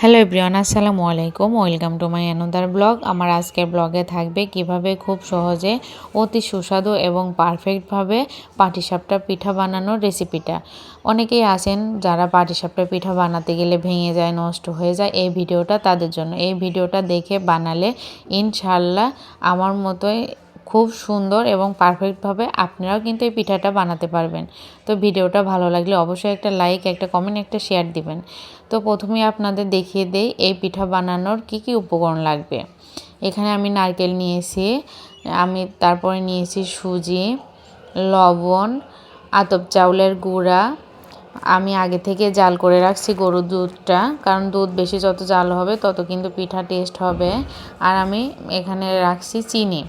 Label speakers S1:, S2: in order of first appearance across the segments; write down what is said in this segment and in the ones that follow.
S1: Hello everyone, আসসালামু আলাইকুম। Welcome to my another blog আমার আজকের ব্লগে থাকবে কীভাবে খুব সহজে অতি সুস্বাদু এবং পারফেক্টভাবে পাটিসাপটা পিঠা বানানোর রেসিপিটা অনেকেই আছেন যারা পাটিসাপটা পিঠা বানাতে গেলে ভেঙে যায়, নষ্ট হয়ে যায় এই ভিডিওটা তাদের জন্য। এই ভিডিওটা দেখে বানালে ইনশাল্লাহ আমার মতোই খুব সুন্দর এবং পারফেক্টভাবে আপনারাও কিন্তু এই পিঠাটা বানাতে পারবেন। তো ভিডিওটা ভালো লাগলে অবশ্যই একটা লাইক একটা কমেন্ট একটা শেয়ার দিবেন। তো প্রথমে আপনাদের দেখিয়ে দেই এই পিঠা বানানোর কি কি উপকরণ লাগবে। এখানে আমি নারকেল নিয়েছি, আমি তারপরে নিয়েছি সুজি, লবণ, আতপ চাউলের গুঁড়া। আমি আগে থেকে জাল করে রাখছি গরুর দুধটা, কারণ দুধ বেশি যত জাল হবে তত কিন্তু পিঠা টেস্ট হবে। আর আমি এখানে রাখছি চিনি।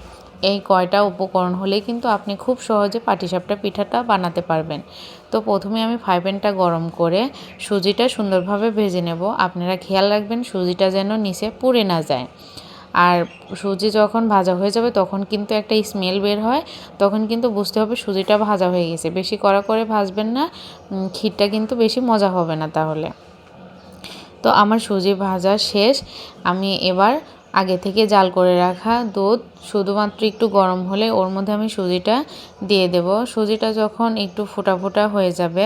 S1: এই কয়টা উপকরণ হলেই কিন্তু আপনি খুব সহজে পাটিসাপটা পিঠাটা বানাতে পারবেন। তো প্রথমে আমি ফ্রাই প্যানটা গরম করে সুজিটা সুন্দরভাবে ভেজে নেব। আপনারা খেয়াল রাখবেন সুজিটা যেন নিচে পুড়ে না যায়। আর সুজি যখন ভাজা হয়ে যাবে তখন কিন্তু একটা স্মেল বের হয়, তখন কিন্তু বুঝতে হবে সুজিটা ভাজা হয়ে গেছে। বেশি কড়া করে ভাজবেন না ক্ষীরটা কিন্তু বেশি মজা হবে না তাহলে। তো আমার সুজি ভাজা শেষ। আমি এবার আগে থেকে জাল করে রাখা দুধ। শুধুমাত্র একটু গরম হলে ওর মধ্যে আমি সুজিটা দিয়ে দেব। সুজিটা যখন একটু ফোটা ফোটা হয়ে যাবে,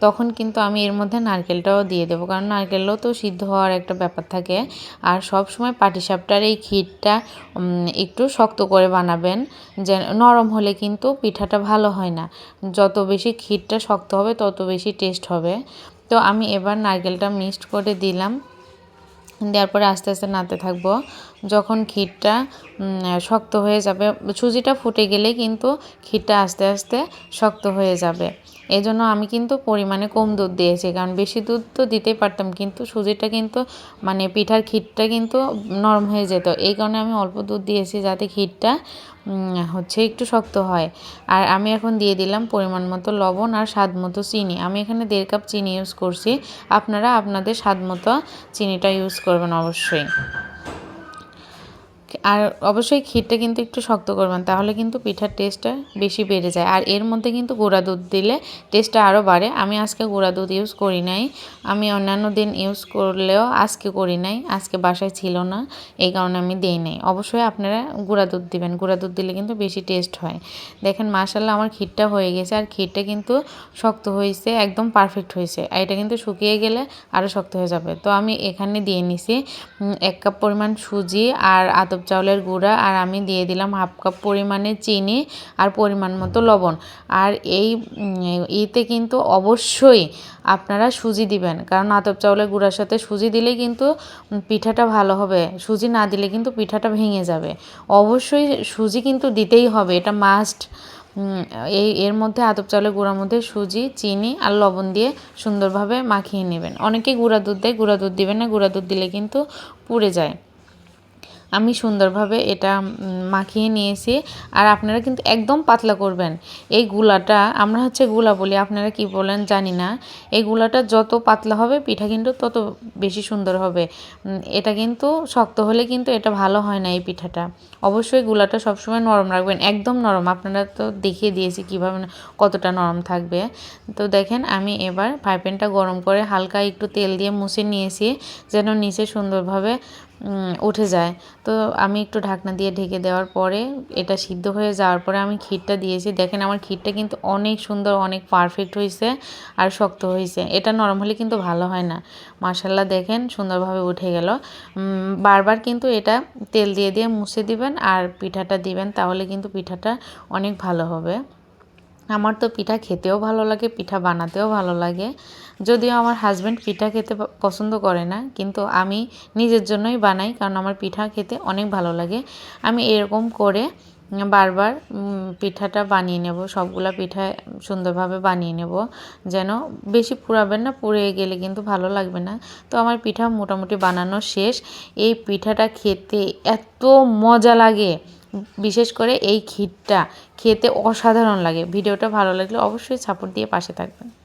S1: তখন কিন্তু আমি এর মধ্যে নারকেলটাও দিয়ে দেবো। কারণ নারকেলও তো সিদ্ধ হওয়ার একটা ব্যাপার থাকে। আর সব সময় পাটিসাপটার এই ক্ষীরটা একটু শক্ত করে বানাবেন। যে নরম হলে কিন্তু পিঠাটা ভালো হয় না। যত বেশি ক্ষীরটা শক্ত হবে, তত বেশি টেস্ট হবে। তো আমি এবার নারকেলটা মিক্সড করে দিলাম। দেওয়ার পরে আস্তে আস্তে নাড়তে থাকব। যখন ক্ষীরটা শক্ত হয়ে যাবে, সুজিটা ফুটে গেলে কিন্তু ক্ষীরটা আস্তে আস্তে শক্ত হয়ে যাবে। এই জন্য আমি কিন্তু পরিমাণে কম দুধ দিয়েছি, কারণ বেশি দুধ তো দিতেই পারতাম, কিন্তু সুজিটা কিন্তু মানে পিঠার ক্ষীরটা কিন্তু নরম হয়ে যেত। এই কারণে আমি অল্প দুধ দিয়েছি যাতে ক্ষীরটা হচ্ছে একটু শক্ত হয়। আর আমি এখন দিয়ে দিলাম পরিমাণ মতো লবণ আর স্বাদ মতো চিনি। আমি এখানে দেড় কাপ চিনি ইউজ করছি। আপনারা আপনাদের স্বাদ মতো চিনিটা ইউজ করবেন অবশ্যই। আর অবশ্যই ক্ষীরটা কিন্তু একটু শক্ত করবেন, তাহলে কিন্তু পিঠার টেস্টটা বেশি বেড়ে যায়। আর এর মধ্যে কিন্তু গুঁড়া দুধ দিলে টেস্টটা আরও বাড়ে। আমি আজকে গুঁড়া দুধ ইউজ করি নাই। আমি অন্যান্য দিন ইউজ করলেও আজকে করি নাই। আজকে বাসায় ছিল না, এই কারণে আমি দিই নাই। অবশ্যই আপনারা গুঁড়া দুধ দিবেন। গুঁড়া দুধ দিলে কিন্তু বেশি টেস্ট হয়। দেখেন মাসাল্লাহ আমার ক্ষীরটা হয়ে গেছে। আর ক্ষীরটা কিন্তু শক্ত হয়েছে, একদম পারফেক্ট হয়েছে। আর এটা কিন্তু শুকিয়ে গেলে আরও শক্ত হয়ে যাবে। তো আমি এখানে দিয়ে নিছি এক কাপ পরিমাণ সুজি আর আতপ চাউলের গুঁড়া আর আমি দিয়ে দিলাম হাফ কাপ পরিমাণে চিনি আর পরিমাণ মতো লবণ। আর এই ইতে কিন্তু অবশ্যই আপনারা সুজি দিবেন। কারণ আতপ চাউলের গুঁড়ার সাথে সুজি দিলে কিন্তু পিঠাটা ভালো হবে। সুজি না দিলে কিন্তু পিঠাটা ভেঙে যাবে। অবশ্যই সুজি কিন্তু দিতেই হবে। এটা মাস্ট এই, এর মধ্যে আতপ চাউলের গুঁড়ার মধ্যে সুজি, চিনি আর লবণ দিয়ে সুন্দরভাবে মাখিয়ে নেবেন। অনেকে গুঁড়া দুধ দেয়, গুঁড়া দুধ দিবেন না। গুঁড়া দুধ দিলে কিন্তু পুড়ে যায়। আমি সুন্দরভাবে এটা মাখিয়ে নিয়েছি। আর আপনারা কিন্তু একদম পাতলা করবেন। এই গুলাটা, আমরা হচ্ছে গুলা বলি, আপনারা কি বলেন জানি না। এই গুলাটা যত পাতলা হবে, পিঠা কিন্তু তত বেশি সুন্দর হবে। এটা কিন্তু শক্ত হলে কিন্তু এটা ভালো হয় না এই পিঠাটা। অবশ্যই গুলাটা সবসময় নরম রাখবেন, একদম নরম। আপনারা তো দেখিয়ে দিয়েছি কীভাবে কতটা নরম থাকবে। তো দেখেন, আমি এবার ফ্রাই প্যানটা গরম করে হালকা একটু তেল দিয়ে মুছে নিয়েছি, যেন নিচে সুন্দরভাবে উঠে যায়। তো আমি একটু ঢাকনা দিয়ে ঢেকে দেওয়ার পরে এটা সিদ্ধ হয়ে যাওয়ার পরে আমি ক্ষীরটা দিয়েছি। দেখেন আমার ক্ষীরটা কিন্তু অনেক সুন্দর, অনেক পারফেক্ট হয়েছে আর শক্ত হয়েছে এটা নরম হলে কিন্তু ভালো হয় না। মার্শাল্লাহ দেখেন সুন্দরভাবে উঠে গেল। বারবার কিন্তু এটা তেল দিয়ে দিয়ে মুছে দিবেন আর পিঠাটা দিবেন, তাহলে কিন্তু পিঠাটা অনেক ভালো হবে। আমার তো পিঠা খেতেও ভালো লাগে, পিঠা বানাতেও ভালো লাগে। যদিও আমার হাজব্যান্ড পিঠা খেতে পছন্দ করে না, কিন্তু আমি নিজের জন্যই বানাই, কারণ আমার পিঠা খেতে অনেক ভালো লাগে। আমি এরকম করে বারবার পিঠাটা বানিয়ে নেব, সবগুলা পিঠা সুন্দরভাবে বানিয়ে নেব, যেন বেশি পুরাবেন না, পুড়ে গেলে কিন্তু ভালো লাগবে না। তো আমার পিঠা মোটামুটি বানানো শেষ। এই পিঠাটা খেতে এত মজা লাগে। বিশেষ করে এই ক্ষীরটা খেতে অসাধারণ লাগে। ভিডিওটা ভালো লাগলে অবশ্যই সাপোর্ট দিয়ে পাশে থাকবেন।